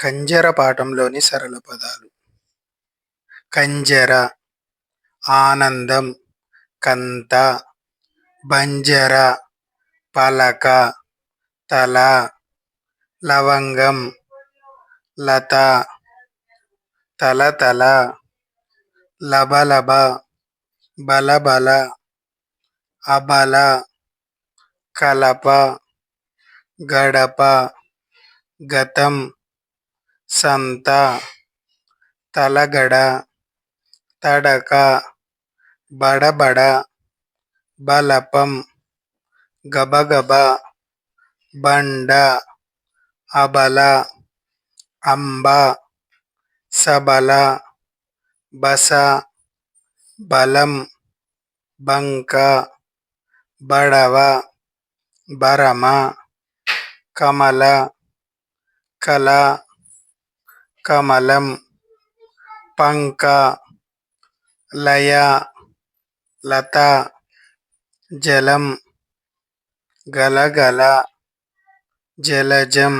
కంజర పాఠంలోని సరళ పదాలు. కంజర ఆనందం కంత బంజర పలక తల లవంగం లత తలతల లబలబ బలబల అబల కలప గడప గతం సంత తలగడ తడక బడబడ బలపం గబగబ బండ అబల అంబ సబల బస బలం బంక బడవ బరమ కమల కల కమలం పంక లయ లత జలం గలగల జలజం